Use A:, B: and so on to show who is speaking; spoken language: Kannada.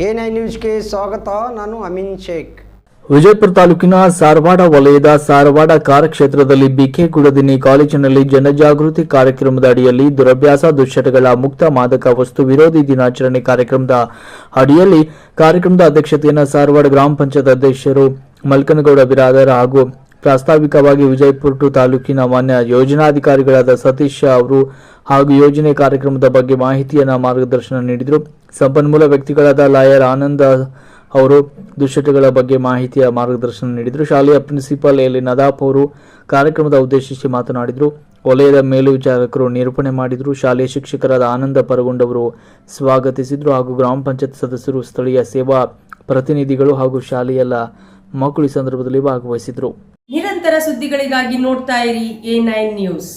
A: ನೈನ್ ನ್ಯೂಸ್ಗೆ ಸ್ವಾಗತ, ನಾನು ಅಮಿನ್ ಶೇಖ್.
B: ವಿಜಯಪುರ ತಾಲೂಕಿನ ಸಾರವಾಡ ವಲಯದ ಸಾರವಾಡ ಕಾರ್ಯಕ್ಷೇತ್ರದಲ್ಲಿ ಬಿಕೆ ಕುಡದಿನಿ ಕಾಲೇಜಿನಲ್ಲಿ ಜನಜಾಗೃತಿ ಕಾರ್ಯಕ್ರಮದ ಅಡಿಯಲ್ಲಿ ದುರಭ್ಯಾಸ, ದುಶ್ಚಟಗಳ ಮುಕ್ತ ಮಾದಕ ವಸ್ತು ವಿರೋಧಿ ದಿನಾಚರಣೆ ಕಾರ್ಯಕ್ರಮದ ಅಡಿಯಲ್ಲಿ ಕಾರ್ಯಕ್ರಮದ ಅಧ್ಯಕ್ಷತೆಯನ್ನು ಸಾರವಾಡ ಗ್ರಾಮ ಪಂಚಾಯತ್ ಅಧ್ಯಕ್ಷರು ಮಲ್ಕನಗೌಡ ಬಿರಾದರ್ ಹಾಗೂ ಪ್ರಾಸ್ತಾವಿಕವಾಗಿ ವಿಜಯಪುರ ಟು ತಾಲೂಕಿನ ಮಾನ್ಯ ಯೋಜನಾಧಿಕಾರಿಗಳಾದ ಸತೀಶ್ ಅವರು ಹಾಗೂ ಯೋಜನೆ ಕಾರ್ಯಕ್ರಮದ ಬಗ್ಗೆ ಮಾಹಿತಿಯನ್ನು ಮಾರ್ಗದರ್ಶನ ನೀಡಿದರು. ಸಂಪನ್ಮೂಲ ವ್ಯಕ್ತಿಗಳಾದ ಲಾಯರ್ ಆನಂದ ಅವರು ದುಶ್ಚಟಗಳ ಬಗ್ಗೆ ಮಾಹಿತಿಯ ಮಾರ್ಗದರ್ಶನ ನೀಡಿದರು. ಶಾಲೆಯ ಪ್ರಿನ್ಸಿಪಾಲ್ ಎಲ್ ನದಾಪ್ ಅವರು ಕಾರ್ಯಕ್ರಮದ ಉದ್ದೇಶಿಸಿ ಮಾತನಾಡಿದರು. ವಲಯದ ಮೇಲ್ವಿಚಾರಕರು ನಿರೂಪಣೆ ಮಾಡಿದರು. ಶಾಲೆಯ ಶಿಕ್ಷಕರಾದ ಆನಂದ ಪರಗೊಂಡವರು ಸ್ವಾಗತಿಸಿದರು ಹಾಗೂ ಗ್ರಾಮ ಪಂಚಾಯತ್ ಸದಸ್ಯರು, ಸ್ಥಳೀಯ ಸೇವಾ ಪ್ರತಿನಿಧಿಗಳು ಹಾಗೂ ಶಾಲೆಯಲ್ಲ ಮಕ್ಕಳು ಸಂದರ್ಭದಲ್ಲಿ ಭಾಗವಹಿಸಿದರು
C: ನಿರಂತರ ಸುದ್ದಿಗಳಿಗಾಗಿ ನೋಡ್ತಾ ಇರಿ ಎ ನೈನ್ ನ್ಯೂಸ್.